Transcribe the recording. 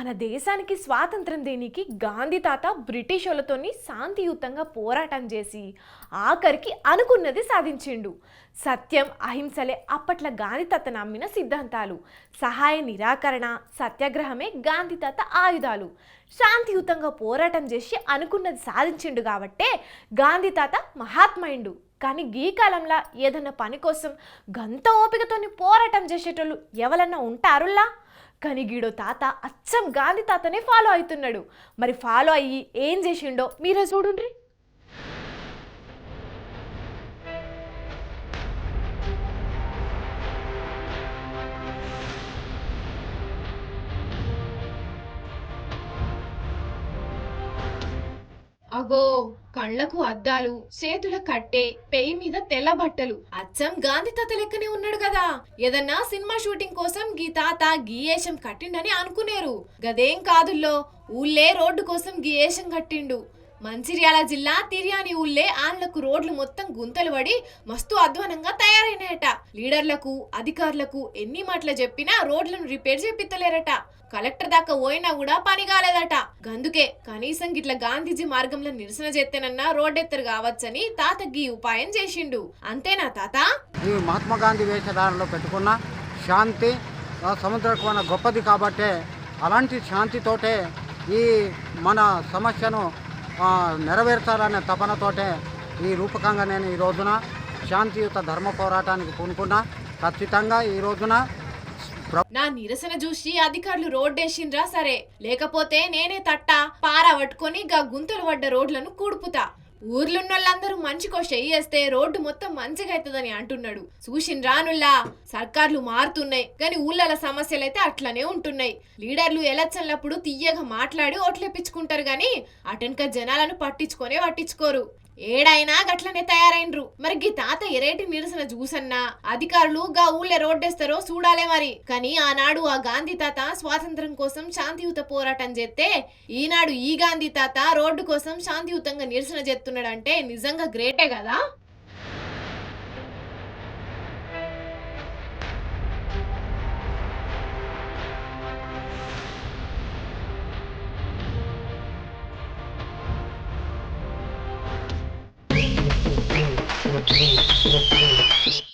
మన దేశానికి స్వాతంత్రం దేనికి గాంధీ తాత బ్రిటిష్ వాళ్ళతోని శాంతియుతంగా పోరాటం చేసి ఆఖరికి అనుకున్నది సాధించిండు. సత్యం అహింసలే అప్పట్లో గాంధీ తాత నమ్మిన సిద్ధాంతాలు. సహాయ నిరాకరణ సత్యాగ్రహమే గాంధీ తాత ఆయుధాలు. శాంతియుతంగా పోరాటం చేసి అనుకున్నది సాధించిండు కాబట్టే గాంధీ తాత మహాత్మైండు కానీ గీ కాలంలో ఏదన్నా పని కోసం గంత ఓపికతోని పోరాటం చేసేటోళ్ళు ఎవరన్నా ఉంటారులా కానీ గీడో తాత అచ్చం గాంధీ తాతనే ఫాలో అవుతున్నాడు. మరి ఫాలో అయ్యి ఏం చేసిండో మీరే చూడండి అగో కళ్ళకు అద్దాలు చేతుల కట్టే పెయి మీద తెల్ల బట్టలు. అచ్చం గాంధీ తాత లెక్కనే ఉన్నాడు కదా. ఏదన్నా సినిమా షూటింగ్ కోసం గీ తాత గీయేషం కట్టిండని అనుకునేరు. గదేం కాదుల్లో ఊళ్ళే రోడ్డు కోసం గీయేషం కట్టిండు. మంచిర్యాల జిల్లా తిర్యాని ఊళ్ళే ఆన్లకు రోడ్లు మొత్తం గుంతలు పడి మస్తు అధ్వానంగా తయారైనాయట. లీడర్లకు అధికారులకు ఎన్ని మాటలు చెప్పినా రోడ్లను రిపేర్ చేపిత్తలేరట. కలెక్టర్ దాకా పోయినా కూడా పని కాలేదట. గందుకే కనీసం గిట్ల గాంధీజీ మార్గంలో నిరసన చేస్తేనన్నా రోడ్డెత్తరు కావచ్చని తాత గీ ఉపాయం చేసిండు. అంతేనా తాత? ఈ మహాత్మా గాంధీ వేషధారణలో పెట్టుకున్న శాంతి ఆ గొప్పది కాబట్టే అలాంటి శాంతితోటే ఈ మన సమస్యను నెరవేర్చాలనే తపనతోటే ఈ రూపకంగా నేను ఈ రోజున శాంతియుత ధర్మ పోరాటానికి పూనుకున్నా. ఖచ్చితంగా ఈ రోజున నా నిరసన చూసి అధికారులు రోడ్డేసిండ్రా సరే. లేకపోతే నేనే తట్ట పార పట్టుకొని గా గుంతలు పడ్డ రోడ్లను కూడుపుతా. ఊర్లున్నోళ్ళందరూ మంచికో చెయ్యేస్తే రోడ్డు మొత్తం మంచిగా అవుతుందని అంటున్నాడు. చూసిన రానుల్లా సర్కార్లు మారుతున్నాయి కానీ ఊళ్ళల సమస్యలు అయితే అట్లనే ఉంటున్నాయి. లీడర్లు ఎలక్షన్లప్పుడు తీయగా మాట్లాడి ఓట్లేపించుకుంటారు గాని అటెన్క జనాలను పట్టించుకొనే పట్టించుకోరు. ఏడైనా గట్లనే తయారైనరు మరి గీ తాత ఎరేటి నిరసన చూసన్నా అధికారులు గా ఊళ్ళే రోడ్డేస్తారో చూడాలే మరి. కానీ ఆనాడు ఆ గాంధీ తాత స్వాతంత్రం కోసం శాంతియుత పోరాటం చేస్తే ఈనాడు ఈ గాంధీ తాత రోడ్డు కోసం శాంతియుతంగా నిరసన చేస్తున్నాడంటే నిజంగా గ్రేటే కదా. Thank you.